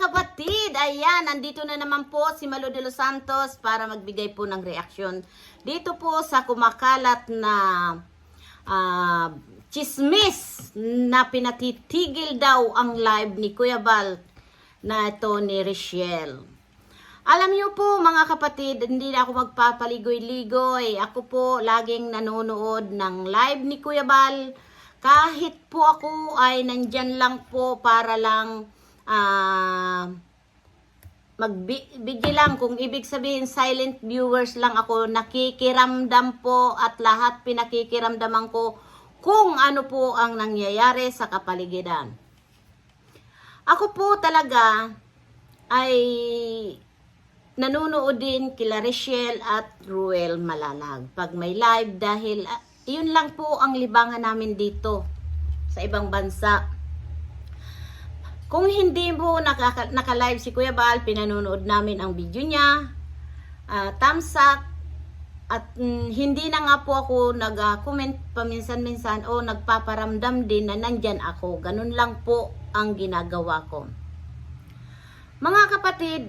kapatid, ayan, nandito na naman po si Malo de los Santos para magbigay po ng reaksyon dito po sa kumakalat na ah, chismis na pinatitigil daw ang live ni Kuya Bal na ito ni Richelle. Alam niyo po mga kapatid, hindi na ako magpapaligoy-ligoy. Ako po laging nanonood ng live ni Kuya Bal. Kahit po ako ay nandyan lang po para lang ah magbigay lang kung ibig sabihin silent viewers lang ako nakikiramdam po at lahat pinakikiramdaman ko kung ano po ang nangyayari sa kapaligiran. Ako po talaga ay nanonood din kila Richelle at Ruel Malalag pag may live dahil ah, yun lang po ang libangan namin dito sa ibang bansa. Kung hindi mo nakaka- naka-live si Kuya Bal, pinanonood namin ang video niya, ah, thumbs up, at mm, hindi na nga po ako nag-comment paminsan-minsan o nagpaparamdam din na nandyan ako. Ganun lang po ang ginagawa ko. Mga kapatid,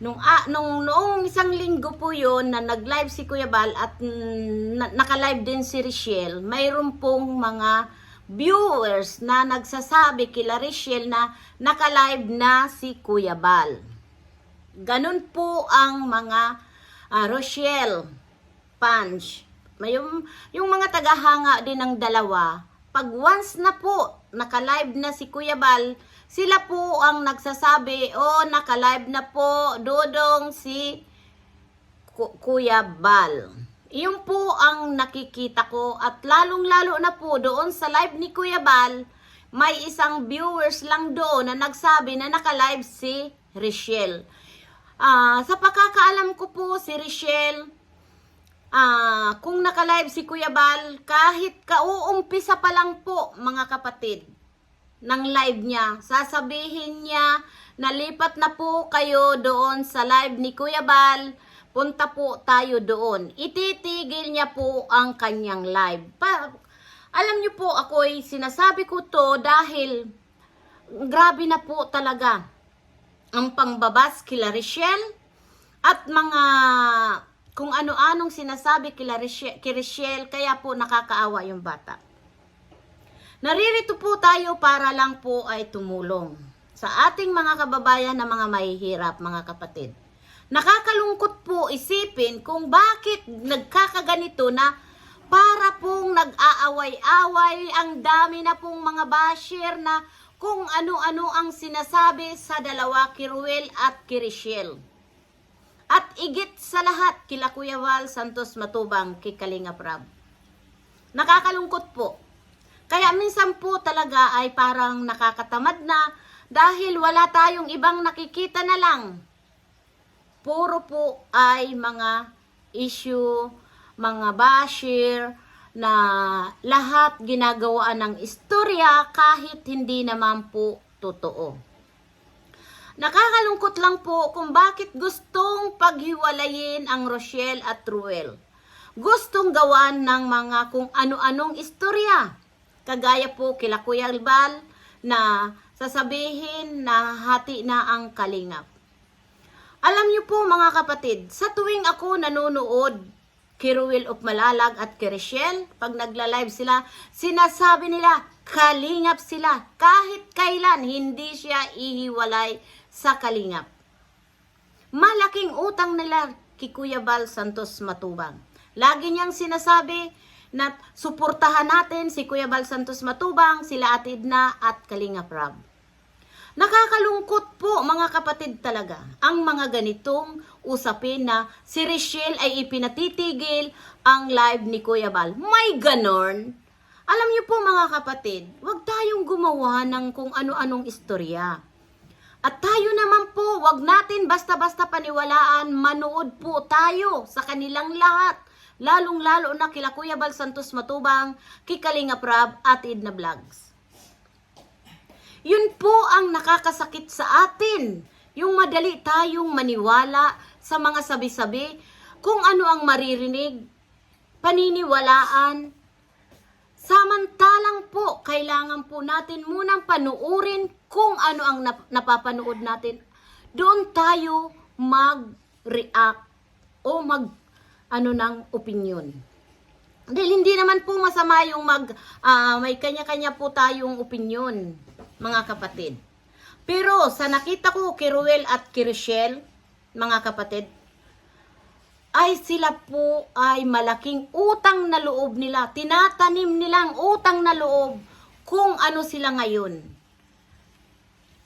nung, ah, nung noong isang linggo po yon na nag-live si Kuya Bal at mm, na- naka-live din si Richelle, mayroon pong mga viewers na nagsasabi kila Richelle na naka-live na si Kuya Bal. Ganun po ang mga ah, Rochelle Punch. Yung, yung mga tagahanga din ng dalawa, pag once na po naka-live na si Kuya Bal, sila po ang nagsasabi, oh, naka-live na po, dodong si Ku- Kuya Bal. Iyon po ang nakikita ko at lalong-lalo na po doon sa live ni Kuya Bal, may isang viewers lang doon na nagsabi na naka-live si Richelle. Ah, sa pagkakaalam ko po si Richelle, ah, kung naka-live si Kuya Bal, kahit kauumpisa pa lang po mga kapatid ng live niya, sasabihin niya, nalipat na po kayo doon sa live ni Kuya Bal, punta po tayo doon. Ititigil niya po ang kanyang live. Pa, alam niyo po, ako'y sinasabi ko to dahil grabe na po talaga ang pangbabas kila Richelle at mga kung ano-anong sinasabi kila Richelle, kay Richelle, kaya po nakakaawa yung bata. Naririto po tayo para lang po ay tumulong sa ating mga kababayan na mga mahihirap, mga kapatid. Nakakalungkot po isipin kung bakit nagkakaganito na para pong nag-aaway-away, ang dami na pong mga basher na kung ano-ano ang sinasabi sa dalawa, Kiruel at Kirishel. At igit sa lahat, kila Kuya Val Santos Matubang, kay Kalinga Prab. Nakakalungkot po. Kaya minsan po talaga ay parang nakakatamad na dahil wala tayong ibang nakikita na lang. Puro po ay mga issue, mga bashir, na lahat ginagawaan ng istorya kahit hindi naman po totoo. Nakakalungkot lang po kung bakit gustong paghiwalayin ang Rochelle at Ruel. Gustong gawan ng mga kung ano-anong istorya. Kagaya po kila Kuya Albal na sasabihin na hati na ang kalingap. Alam niyo po mga kapatid, sa tuwing ako nanonood kay of Malalag at kay pag nagla-live sila, sinasabi nila, kalingap sila. Kahit kailan, hindi siya ihiwalay sa kalingap. Malaking utang nila kay Kuya Bal Santos Matubang. Lagi niyang sinasabi na suportahan natin si Kuya Bal Santos Matubang, sila Atid na at Kalingap Rab. Nakakalungkot po mga kapatid talaga ang mga ganitong usapin na si Richelle ay ipinatitigil ang live ni Kuya Bal. May ganon. Alam niyo po mga kapatid, huwag tayong gumawa ng kung ano-anong istorya. At tayo naman po, wag natin basta-basta paniwalaan, manood po tayo sa kanilang lahat. Lalong-lalo na kila Kuya Bal Santos Matubang, kikalinga Prab at Idna Vlogs. Yun po ang nakakasakit sa atin. Yung madali tayong maniwala sa mga sabi-sabi kung ano ang maririnig, paniniwalaan Samantalang po, kailangan po natin munang panuurin kung ano ang nap- napapanood natin. Doon tayo mag-react o mag ano ng opinion. Dahil hindi naman po masama yung mag ah, may kanya-kanya po tayong opinion, mga kapatid. Pero sa nakita ko kay Ruel at kay Rochelle, mga kapatid, ay sila po ay malaking utang na loob nila. Tinatanim nilang utang na loob kung ano sila ngayon.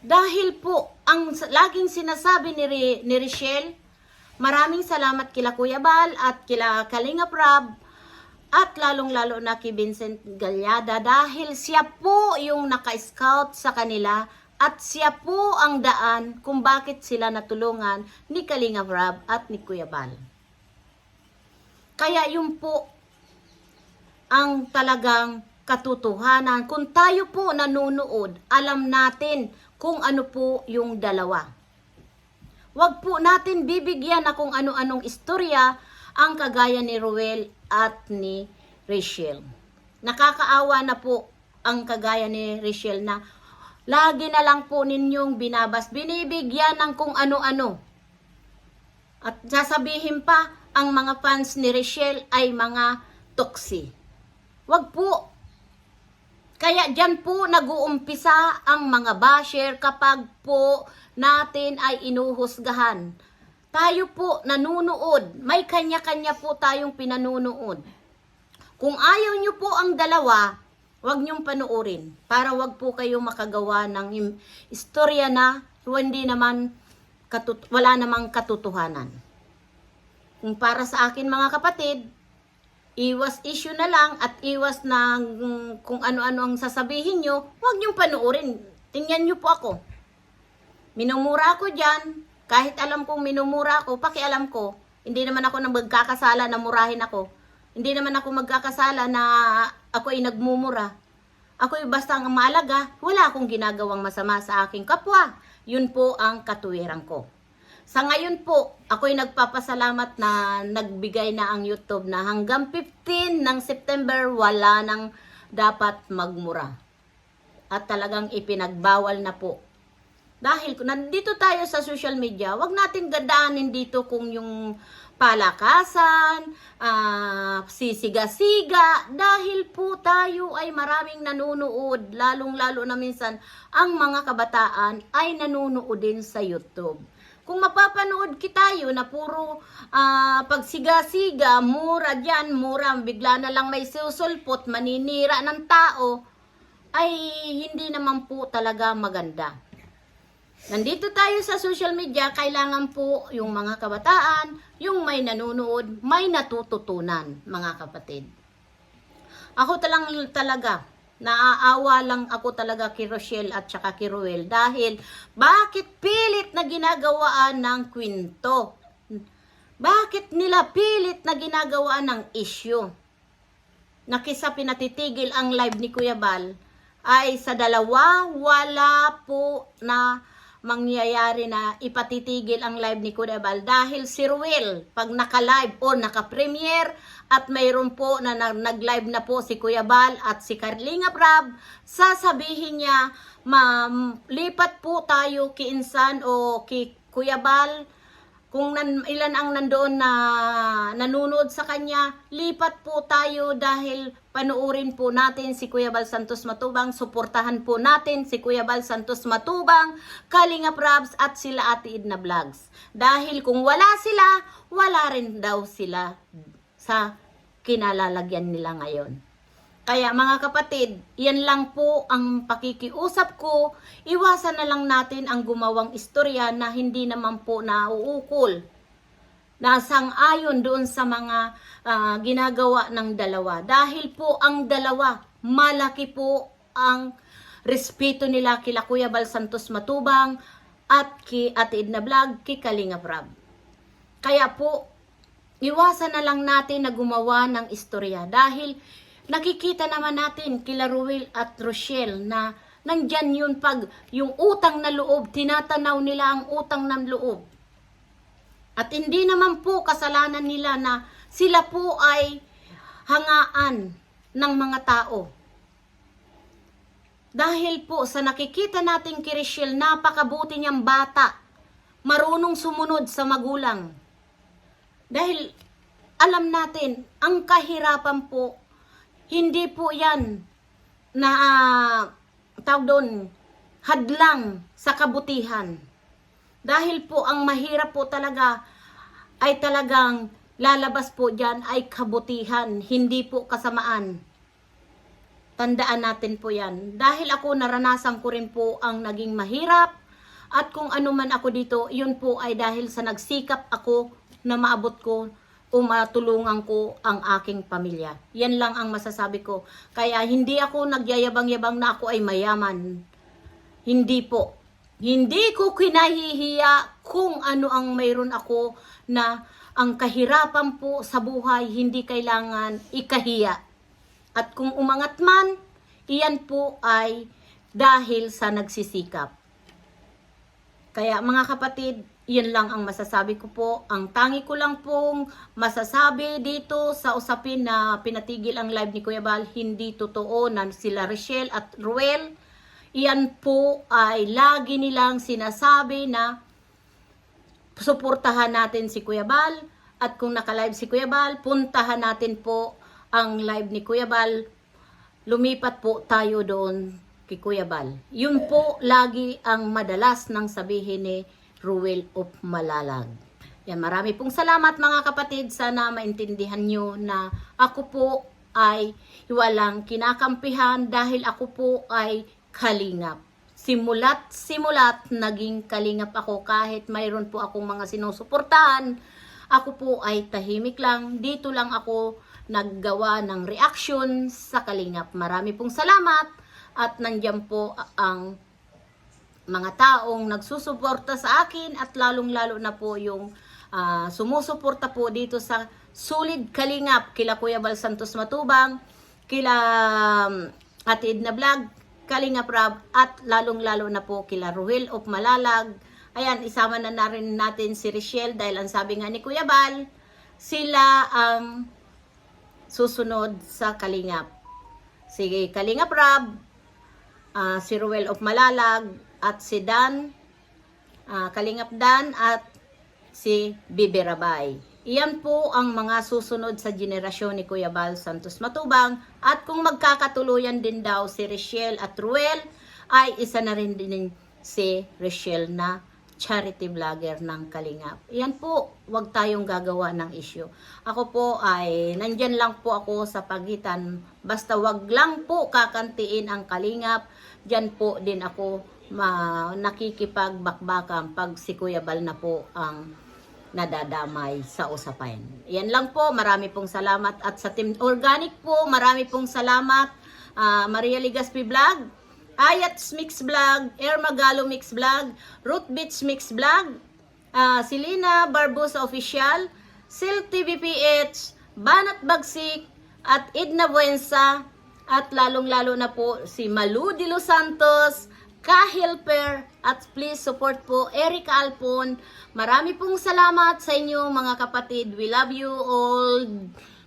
Dahil po, ang laging sinasabi ni, ni Rochelle, maraming salamat kila Kuya Bal at kila Kalinga Prab at lalong-lalo na kay Vincent Galyada dahil siya po yung naka-scout sa kanila at siya po ang daan kung bakit sila natulungan ni Kalinga Prab at ni Kuya Bal. Kaya yun po ang talagang katotohanan. Kung tayo po nanonood, alam natin kung ano po yung dalawa. Huwag po natin bibigyan na kung ano-anong istorya ang kagaya ni Ruel at ni Rachel. Nakakaawa na po ang kagaya ni Rachel na lagi na lang po ninyong binabas, binibigyan ng kung ano-ano. At sasabihin pa, ang mga fans ni Rachel ay mga toksi. Wag po. Kaya dyan po nag-uumpisa ang mga basher kapag po natin ay inuhusgahan. Tayo po nanunood. May kanya-kanya po tayong pinanunood. Kung ayaw nyo po ang dalawa, wag nyong panuorin para wag po kayo makagawa ng istorya na hindi naman katut- wala namang katotohanan. Kung para sa akin mga kapatid, iwas issue na lang at iwas na kung ano-ano ang sasabihin nyo, huwag nyong panuorin. Tingnan nyo po ako. Minumura ako dyan. Kahit alam kong minumura ako, pakialam ko. Hindi naman ako nang magkakasala na murahin ako. Hindi naman ako magkakasala na ako ay nagmumura. Ako ay basta ang maalaga, wala akong ginagawang masama sa aking kapwa. Yun po ang katuwiran ko. Sa ngayon po, ako'y nagpapasalamat na nagbigay na ang YouTube na hanggang 15 ng September wala nang dapat magmura. At talagang ipinagbawal na po. Dahil kung nandito tayo sa social media, wag natin gadaanin dito kung yung palakasan, ah, sisiga-siga, dahil po tayo ay maraming nanunood, lalong-lalo na minsan ang mga kabataan ay nanunood din sa YouTube. Kung mapapanood kita na puro ah, pagsiga-siga, mura dyan, mura, bigla na lang may susulpot, maninira ng tao, ay hindi naman po talaga maganda. Nandito tayo sa social media, kailangan po yung mga kabataan, yung may nanonood, may natututunan, mga kapatid. Ako talang talaga, naaawa lang ako talaga kay Rochelle at saka kay Ruel dahil bakit pilit na ginagawaan ng kwento? Bakit nila pilit na ginagawaan ng issue? Na kisa pinatitigil ang live ni Kuya Bal, ay sa dalawa, wala po na mangyayari na ipatitigil ang live ni Kuya Bal. Dahil si Ruel, pag naka-live o naka-premiere at mayroon po na na- nag-live na po si Kuya Bal at si Carlinga Prab, sasabihin niya, ma'am, lipat po tayo ki Insan o ki Kuya Bal, kung nan, ilan ang nandoon na nanonood sa kanya, lipat po tayo dahil panuurin po natin si Kuya Bal Santos Matubang, suportahan po natin si Kuya Bal Santos Matubang, Kalinga Prabs at sila Ate Edna Vlogs. Dahil kung wala sila, wala rin daw sila sa kinalalagyan nila ngayon. Kaya mga kapatid, yan lang po ang pakikiusap ko. Iwasan na lang natin ang gumawang istorya na hindi naman po nauukol. Nasang ayon doon sa mga ah, ginagawa ng dalawa. Dahil po ang dalawa, malaki po ang respeto nila kila Kuya Bal Santos Matubang at ki Ate Edna Vlog, ki Kalinga Prab. Kaya po, iwasan na lang natin na gumawa ng istorya dahil nakikita naman natin kila Ruel at Rochelle na nandyan yun pag yung utang na loob, tinatanaw nila ang utang ng loob. At hindi naman po kasalanan nila na sila po ay hangaan ng mga tao. Dahil po sa nakikita nating kay Rachel, napakabuti niyang bata. Marunong sumunod sa magulang. Dahil alam natin, ang kahirapan po, hindi po yan na ah, tawag doon, hadlang sa kabutihan. Dahil po ang mahirap po talaga ay talagang lalabas po dyan ay kabutihan, hindi po kasamaan. Tandaan natin po yan. Dahil ako naranasan ko rin po ang naging mahirap at kung ano man ako dito, yun po ay dahil sa nagsikap ako na maabot ko o matulungan ko ang aking pamilya. Yan lang ang masasabi ko. Kaya hindi ako nagyayabang-yabang na ako ay mayaman. Hindi po. Hindi ko kinahihiya kung ano ang mayroon ako na ang kahirapan po sa buhay hindi kailangan ikahiya. At kung umangat man, iyan po ay dahil sa nagsisikap. Kaya mga kapatid, yun lang ang masasabi ko po. Ang tangi ko lang pong masasabi dito sa usapin na pinatigil ang live ni Kuya Bal, hindi totoo na sila Rochelle at Ruel. Iyan po ay lagi nilang sinasabi na suportahan natin si Kuya Bal at kung naka-live si Kuya Bal, puntahan natin po ang live ni Kuya Bal. Lumipat po tayo doon kay Kuya Bal. Yun po lagi ang madalas ng sabihin ni Ruel of Malalag. Yan, marami pong salamat mga kapatid. Sana maintindihan nyo na ako po ay walang kinakampihan dahil ako po ay kalingap. Simulat, simulat, naging kalingap ako kahit mayroon po akong mga sinusuportahan. Ako po ay tahimik lang. Dito lang ako naggawa ng reaction sa kalingap. Marami pong salamat at nandiyan po ang mga taong nagsusuporta sa akin at lalong-lalo na po yung ah, sumusuporta po dito sa Sulid Kalingap kila Kuya Bal Santos Matubang, kila um, Ate Edna Vlog, Kalingap Rab at lalong-lalo na po kila Ruel of Malalag. Ayan, isama na na natin si Richelle dahil ang sabi nga ni Kuya Bal, sila ang susunod sa Kalingap. Sige, Kalingap Rab, ah, si Ruel of Malalag at si Dan, ah, Kalingap Dan at si Bibi Rabay. Iyan po ang mga susunod sa generasyon ni Kuya Bal Santos Matubang at kung magkakatuluyan din daw si Richelle at Ruel ay isa na rin din si Richelle na charity vlogger ng Kalingap. Iyan po, wag tayong gagawa ng issue. Ako po ay nandyan lang po ako sa pagitan. Basta wag lang po kakantiin ang Kalingap. Diyan po din ako ma nakikipagbakbakan pag si Kuya Bal na po ang nadadamay sa usapan. Yan lang po, marami pong salamat at sa Team Organic po, marami pong salamat. Ah, Maria Ligaspi Vlog, Ayats Mix Vlog, Air Magalo Mix Vlog, Root Beach Mix Vlog, ah, Silina Barbosa Official, Sil TVPH, Banat Bagsik, at Edna Buensa, at lalong-lalo na po si Malu de Los Santos, ka-helper, at please support po Erica Alpon. Marami pong salamat sa inyo mga kapatid. We love you all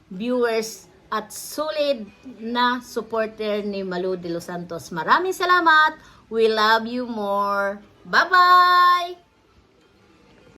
viewers at solid na supporter ni Malu de Los Santos. Maraming salamat. We love you more. Bye-bye!